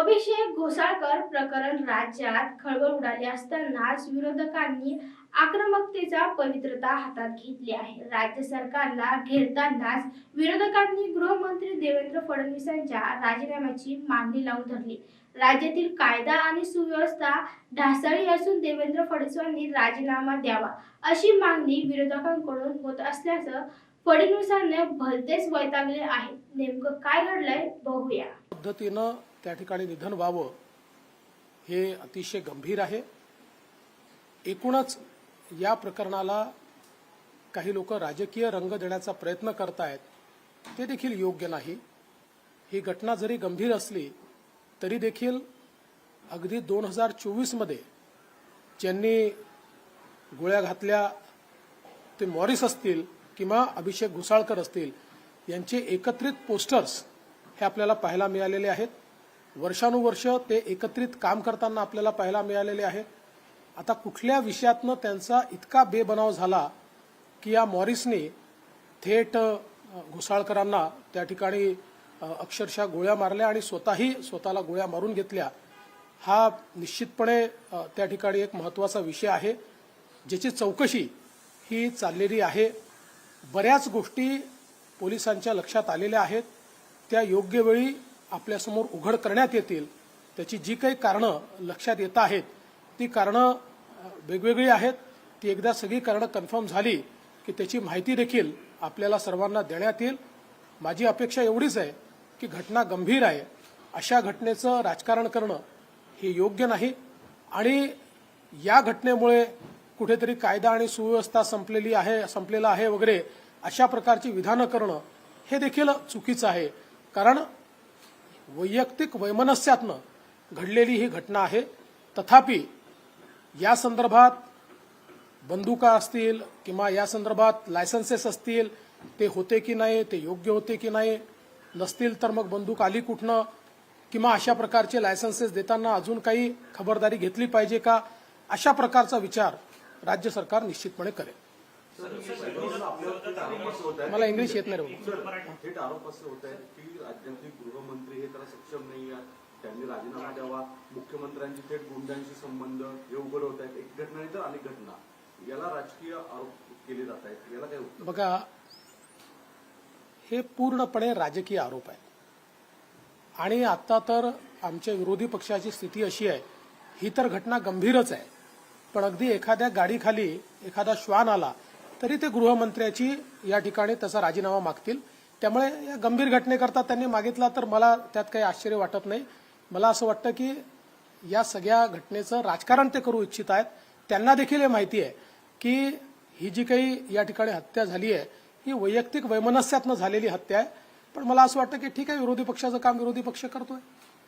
अभिषेक घोसाळकर प्रकरण राज्यात खळबळ उडाली असतानाच विरोधकांनी आक्रमकतेचा पवित्रता हातात घेतली आहे. राज्य सरकारला घेरतानाच विरोधकांनी गृहमंत्री देवेंद्र फडणवीसांच्या राजीनाम्याची मागणी लावून धरली. राज्यातील कायदा आणि सुव्यवस्था ढासळी असून देवेंद्र फडणवीसांनी राजीनामा द्यावा अशी मागणी विरोधकांकडून होत असल्याचं फडणवीसांनी भलतेच वैतागले आहे. नेमकं काय घडलंय बघूया. पद्धतीनं त्या ठिकाणी निधन व्हावं हे अतिशय गंभीर आहे. एकूणच या प्रकरणाला काही लोक राजकीय रंग देण्याचा प्रयत्न करतायत ते देखील योग्य नाही. ही घटना जरी गंभीर असली तरी देखील अगदी दोन हजार चोवीसमध्ये ज्यांनी गोळ्या घातल्या ते मॉरिस असतील किंवा अभिषेक घुसाळकर असतील यांचे एकत्रित पोस्टर्स हे आपल्याला पाहायला मिळालेले आहेत. वर्षानुवर्ष ते एकत्रित काम करताना आपल्याला पाहायला मिळालेले आहेत आता कुठल्या विषयातनं त्यांचा इतका बेबनाव झाला की या मॉरिसने थेट घोसाळकरांना त्या ठिकाणी अक्षरशः गोळ्या मारल्या आणि स्वतःही स्वतःला गोळ्या मारून घेतल्या. हा निश्चितपणे त्या ठिकाणी एक महत्त्वाचा विषय आहे ज्याची चौकशी ही चाललेली आहे. बऱ्याच गोष्टी पोलिसांच्या लक्षात आलेल्या आहेत. त्या योग्य वेळी आपल्यासमोर उघड करण्यात येतील त्याची जी काही कारणं लक्षात येत आहेत ती कारणं वेगवेगळी आहेत. ती एकदा सगळी कारणं कन्फर्म झाली की त्याची माहिती देखील आपल्याला सर्वांना देण्यात येईल. माझी अपेक्षा एवढीच आहे की घटना गंभीर आहे. अशा घटनेचं राजकारण करणं हे योग्य नाही आणि या घटनेमुळे कुठेतरी कायदा आणि सुव्यवस्था संपलेली आहे संपलेला आहे वगैरे अशा प्रकारची विधानं करणं हे देखील चुकीचं आहे. कारण वैयक्तिक वैमनस्यातनं घडलेली ही घटना आहे. तथापि या संदर्भात बंदुका असतील किंवा या संदर्भात लायसन्सेस असतील ते होते की नाही ते योग्य होते की नाही नसतील तर मग बंदूक आली कुठनं किंवा अशा प्रकारचे लायसन्सेस देताना अजून काही खबरदारी घेतली पाहिजे का? अशा प्रकारचा विचार राज्य सरकार निश्चितपणे करेल. मला इंग्लिश येत नाही. थेट आरोप असे होत आहेत की राज्याचे गृहमंत्री हे त्याला सक्षम नाही आहेत. त्यांनी राजीनामा द्यावा. मुख्यमंत्र्यांची थेट गुंडांशी संबंध हे उघड होत आहेत. एक घटना नाही तर अनेक घटना. याला राजकीय आरोप केले जात आहेत. याला काय बघा हे पूर्णपणे राजकीय आरोप आहे आणि आता तर आमच्या विरोधी पक्षाची स्थिती अशी आहे. ही तर घटना गंभीरच आहे. पण अगदी एखाद्या गाडीखाली एखादा श्वान आला तरी ते गृहमंत्र्याची या ठिकाणी तसा राजीनामा मागतील. त्यामुळे या गंभीर घटनेकरता त्यांनी मागितला तर मला त्यात काही आश्चर्य वाटत नाही. मला असं वाटतं की या सगळ्या घटनेचं राजकारण ते करू इच्छित आहेत. त्यांना देखील हे माहिती आहे की ही जी काही या ठिकाणी हत्या झाली आहे ही वैयक्तिक वैमनस्यातनं झालेली हत्या आहे. पण मला असं वाटतं की ठीक आहे विरोधी पक्षाचं काम विरोधी पक्ष करतोय.